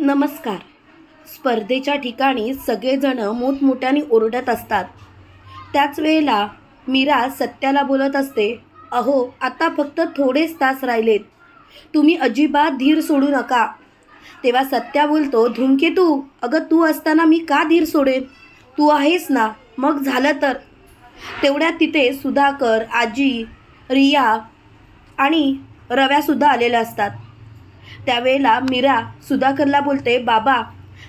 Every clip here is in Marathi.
नमस्कार. स्पर्धेच्या ठिकाणी सगळेजण मोठमोठ्याने ओरडत असतात. त्याच वेळेला मीरा सत्याला बोलत असते अहो आता फक्त थोडेच तास राहिलेत. तुम्ही अजिबात धीर सोडू नका. तेव्हा सत्या बोलतो धूमकेतू अगं तू असताना मी का धीर सोडेन? तू आहेस ना मग झालं तर? तेवढ्यात तिथे सुधाकर आजी रिया आणि रव्यासुद्धा आलेल्या असतात. त्यावेळेला मीरा सुधाकरला बोलते बाबा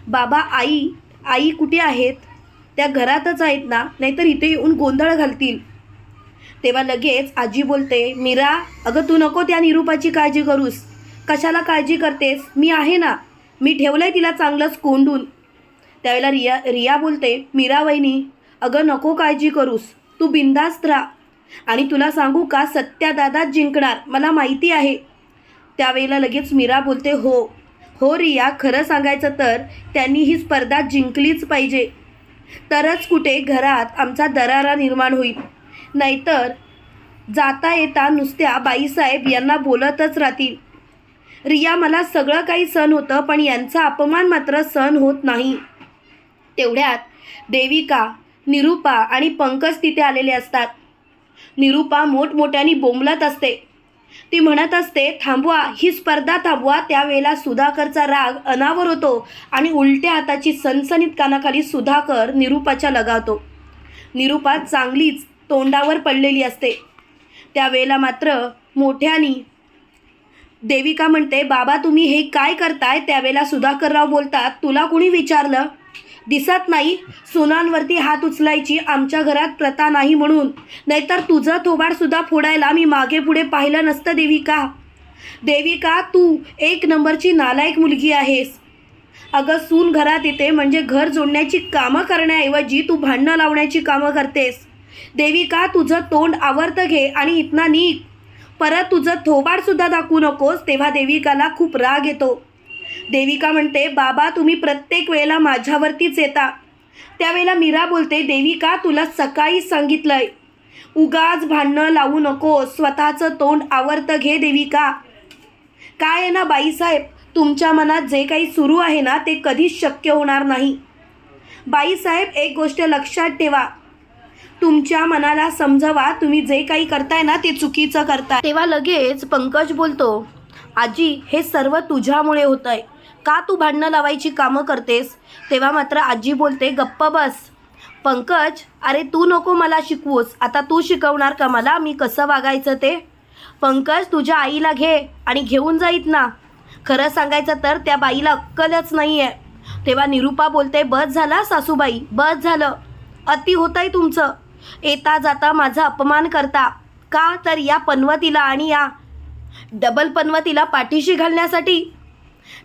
बाबा आई आई कुठे आहेत? त्या घरातच आहेत ना नाहीतर इथे येऊन गोंधळ घालतील. तेव्हा लगेच आजी बोलते मीरा अगं तू नको त्या निरूपाची काळजी करूस. कशाला काळजी करतेस? मी आहे ना. मी ठेवलंय तिला चांगलंच कोंडून. त्यावेळेला रिया रिया बोलते मीरा वहिनी अगं नको काळजी करूस. तू बिंदास्त राहा. आणि तुला सांगू का सत्या दादाच जिंकणार. मला माहिती आहे. त्यावेळेला लगेच मीरा बोलते हो हो रिया खरं सांगायचं तर त्यांनी ही स्पर्धा जिंकलीच पाहिजे. तरच कुठे घरात आमचा दरारा निर्माण होईल. नाहीतर जाता येता नुसत्या बाईसाहेब यांना बोलतच राहतील. रिया मला सगळं काही सण होतं पण यांचा अपमान मात्र सण होत नाही. तेवढ्यात देविका निरूपा आणि पंकज तिथे आलेले असतात. निरूपा मोठमोठ्याने बोंबलत असते. ती म्हणत असते थांबवा ही स्पर्धा थांबवा त्यावेळेला सुधाकरचा राग अनावर होतो आणि उलट्या हाताची सनसनीत कानाखाली सुधाकर निरूपाच्या लगावतो. निरूपा चांगलीच तोंडावर पडलेली असते. त्यावेळेला मात्र मोठ्यानी देविका म्हणते बाबा तुम्ही हे काय करताय? त्यावेळेला सुधाकरराव बोलतात तुला कुणी विचारलं? दिसत नाही. सुनांवरती हात उचलायची आमच्या घरात प्रथा नाही म्हणून. नाहीतर तुझं थोबाडसुद्धा फोडायला मी मागे पुढे पाहिलं नसतं देविका. देविका तू एक नंबरची नालायक मुलगी आहेस. अगं सून घरात येते म्हणजे घर जोडण्याची कामं करण्याऐवजी तू भांडणं लावण्याची कामं करतेस. देविका तुझं तोंड आवर्त घे आणि इथना निघ. परत तुझं थोबाडसुद्धा दाखवू नकोस तेव्हा देविकाला खूप राग येतो. देविका म्हणते बाबा तुम्ही प्रत्येक वेळेला माझ्यावरतीच येता. त्यावेळेला मीरा बोलते देविका तुला सकाळीच सांगितलंय उगाच भांडणं लावू नको स्वतःचं तोंड आवर्त घे देविका. काय आहे ना बाईसाहेब? तुमच्या मनात जे काही सुरू आहे ना ते कधीच शक्य होणार नाही. बाईसाहेब एक गोष्ट लक्षात ठेवा. तुमच्या मनाला समजवा तुम्ही जे काही करताय ना ते चुकीचं करताय. तेव्हा लगेच पंकज बोलतो आजी हे सर्व तुझ्यामुळे होतंय. का तू भांडणं लावायची कामं करतेस? तेव्हा मात्र आजी बोलते गप्प बस. पंकज अरे तू नको मला शिकवूस. आता तू शिकवणार का मला मी कसं वागायचं ते? पंकज तुझ्या आईला घे आणि घेऊन जाईत ना खरं सांगायचं तर त्या बाईला अक्कलच नाही आहे तेव्हा निरूपा बोलते बस झाला सासूबाई बस झालं. अति होतंय तुमचं. येता जाता माझा अपमान करता. का तर या पनवतीला आणि या डबल पनवतीला पाठीशी घालण्यासाठी?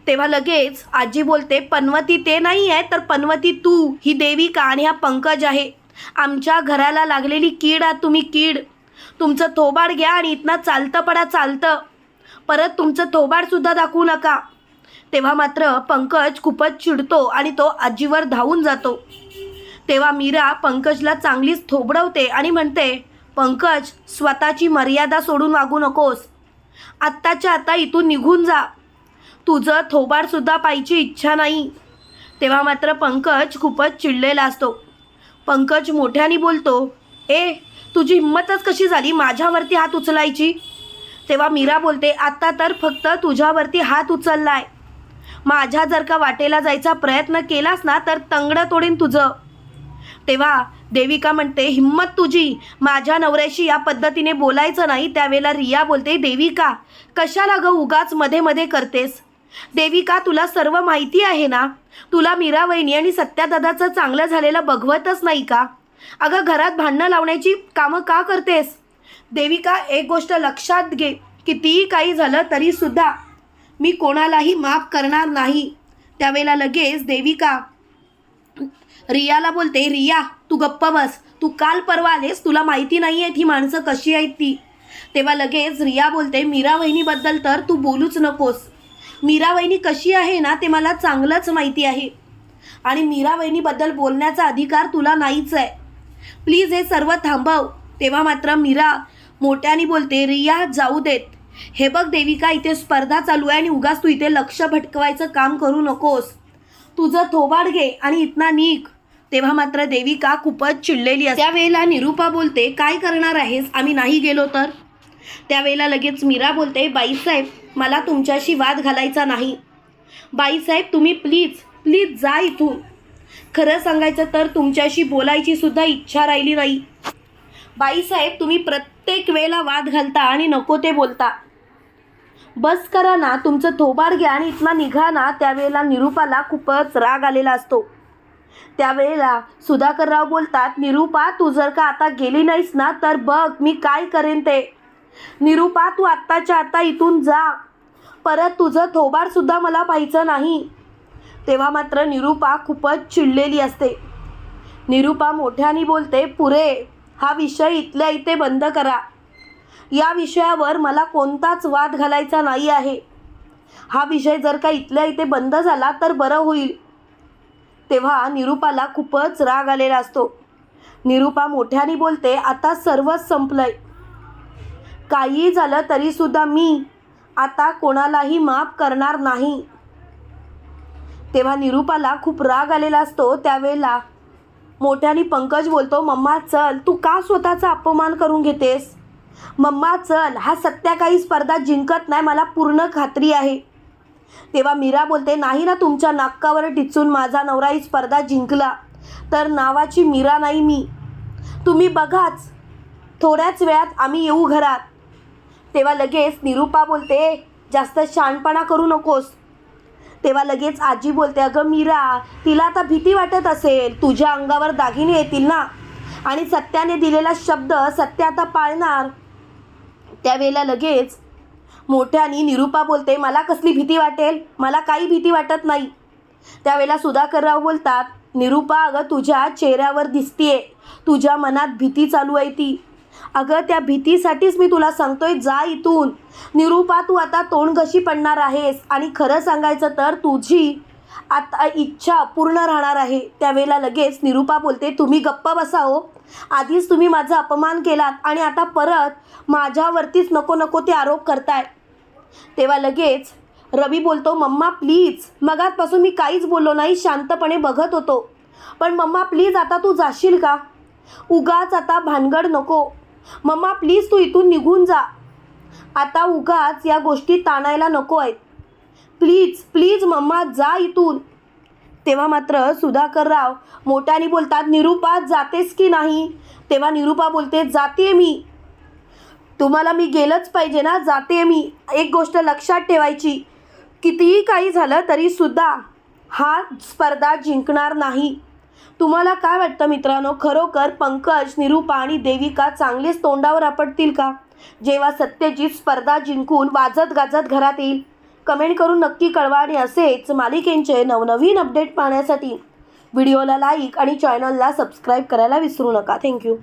तेव्हा लगेच आजी बोलते पनवती ते नाही आहे तर पनवती तू ही देवी का आणि हा पंकज आहे? आमच्या घराला लागलेली कीड आहात तुम्ही कीड. तुमचं थोबाड घ्या आणि इथनं चालतं पडा चालतं. परत तुमचं थोबाडसुद्धा दाखवू नका. तेव्हा मात्र पंकज खूपच चिडतो आणि तो आजीवर धावून जातो. तेव्हा मीरा पंकजला चांगलीच थोबडवते आणि म्हणते पंकज स्वतःची मर्यादा सोडून वागू नकोस. आत्ताच्या आता इथून निघून जा. तुझं थोबाडसुद्धा पाहिजे इच्छा नाही. तेव्हा मात्र पंकज खूपच चिडलेला असतो. पंकज मोठ्याने बोलतो ए तुझी हिंमतच कशी झाली माझ्यावरती हात उचलायची? तेव्हा मीरा बोलते आत्ता तर फक्त तुझ्यावरती हात उचललाय. माझ्या जर का वाटेला जायचा प्रयत्न केलास ना तर तंगडं तोडीन तुझं. तेव्हा देविका म्हणते हिम्मत तुझी. माझ्या नवऱ्याशी या पद्धतीने बोलायचं नाही त्यावेळेला रिया बोलते देविका कशाला ग उगाच मध्ये मध्ये करतेस? देविका तुला सर्व माहिती आहे ना? तुला मीरा वहिनी आणि सत्यादादाचं चांगलं झालेलं बघवतच नाही का? अगं घरात भांडणं लावण्याची कामं का करतेस? देविका एक गोष्ट लक्षात घे कितीही काही झालं तरीसुद्धा मी कोणालाही माफ करणार नाही. त्यावेळेला लगेच देविका रियाला बोलते रिया तू गप्प बस. तू काल परवा आलेस तुला माहिती नाही आहेत ही माणसं कशी आहेत ती. तेव्हा लगेच रिया बोलते मीरा वहिनीबद्दल तर तू बोलूच नकोस. मीरा कशी आहे ना ते मला चांगलंच माहिती आहे. आणि मीरा बोलण्याचा अधिकार तुला नाहीच आहे. प्लीज हे सर्व थांबव. तेव्हा मात्र मीरा मोठ्याने बोलते रिया जाऊ देत. हे बघ देविका इथे स्पर्धा चालू आहे आणि उगाच तू इथे लक्ष भटकवायचं काम करू नकोस. तुझं थोबाड घे आणि इतना निघ. तेव्हा मात्र देविका खूपच चिडलेली असते. त्यावेळेला निरूपा बोलते काय करणार आहेस? आम्ही नाही गेलो तर? त्यावेळेला लगेच मीरा बोलते बाईसाहेब मला तुमच्याशी वाद घालायचा नाही. बाईसाहेब तुम्ही प्लीज प्लीज जा इथून. खरं सांगायचं तर तुमच्याशी बोलायची सुद्धा इच्छा राहिली नाही. बाईसाहेब तुम्ही प्रत्येक वेळेला वाद घालता आणि नको ते बोलता. बस करा ना तुमचं थोबाड घ्या आणि इथला निघा ना त्यावेळेला निरूपाला खूपच राग आलेला असतो. त्यावेळेला सुधाकरराव बोलतात निरूपा तू जर का आता गेली नाहीस ना तर बघ मी काय करेन ते. निरूपा तू आत्ताच्या आत्ता इथून जा. परत तुझं थोबाडसुद्धा मला पाहायचं नाही. तेव्हा मात्र निरूपा खूपच चिडलेली असते. निरूपा मोठ्याने बोलते पुरे हा विषय इथल्या इथे बंद करा. या विषयावर मला कोणताच वाद घालायचा नाही आहे. हा विषय जर का इथल्या इथे बंद झाला तर बरं होईल. तेव्हा निरूपाला खूपच राग आलेला असतो. निरूपा मोठ्याने बोलते आता सर्वच संपलंय. काही झालं तरीसुद्धा मी आता कोणालाही माफ करणार नाही. तेव्हा निरूपाला खूप राग आलेला असतो त्यावेळेला. मोठ्याने पंकज बोलतो मम्मा चल तू का स्वतःचा अपमान करून घेतेस? मम्मा चल हा सत्या काही स्पर्धा जिंकत नाही मला पूर्ण खात्री आहे. तेव्हा मीरा बोलते नाही ना तुमच्या नाकावर टिचून माझा नवरा ही स्पर्धा जिंकला तर नावाची मीरा नाही मी. तुम्ही बघाच थोड्याच वेळात आम्ही येऊ घरात. तेव्हा लगेच निरूपा बोलते जास्त शहाणपणा करू नकोस. तेव्हा लगेच आजी बोलते अगं मीरा तिला आता भीती वाटत असेल तुझ्या अंगावर दागिने येतील ना? आणि सत्याने दिलेला शब्द सत्य आता पाळणार. त्यावेळेला लगेच मोठ्याने निरूपा बोलते मला कसली भीती वाटेल? मला काही भीती वाटत नाही. त्यावेळेला सुधाकरराव बोलतात निरूपा अगं तुझ्या चेहऱ्यावर दिसतीये. तुझ्या मनात भीती चालू आहे ती. अगं त्या भीतीसाठीच मी तुला सांगतोय जा इथून. निरूपा तू आता तोंड घशी पडणार आहेस आणि खरं सांगायचं तर तुझी आता इच्छा पूर्ण राहणार आहे. त्यावेळेला लगेच निरूपा बोलते तुम्ही गप्प बसा हो. आधीच तुम्ही माझा अपमान केलात आणि आता परत माझ्यावरतीच नको नको ते आरोप करताय. तेव्हा लगेच रवी बोलतो मम्मा प्लीज. मगातपासून मी काहीच बोललो नाही शांतपणे बघत होतो. पण मम्मा प्लीज आता तू जाशील का? उगाच आता भानगड नको. मम्मा प्लीज तू इथून निघून जा. आता उगाच या गोष्टी ताणायला नको आहेत. प्लीज प्लीज मम्मा जा इथून. तेव्हा मात्र सुधाकरराव मोठ्याने बोलतात निरूपा जातेस की नाही? तेव्हा निरूपा बोलते जाते मी. तुम्हाला मी गेलंच पाहिजे ना जाते मी. एक गोष्ट लक्षात ठेवायची कितीही काही झालं तरीसुद्धा हा स्पर्धा जिंकणार नाही. तुम्हाला काय वाटतं मित्रांनो? खरोखर पंकज निरूपा आणि देविका चांगलेच तोंडावर आपटतील का? जेव्हा सत्यजित स्पर्धा जिंकून वाजत गाजत घरात येईल. कमेंट करून नक्की कळवा आणि असेच मालिकेंचे नवनवीन अपडेट पाहण्यासाठी व्हिडिओला लाईक आणि चॅनलला सबस्क्राईब करायला विसरू नका. थँक्यू.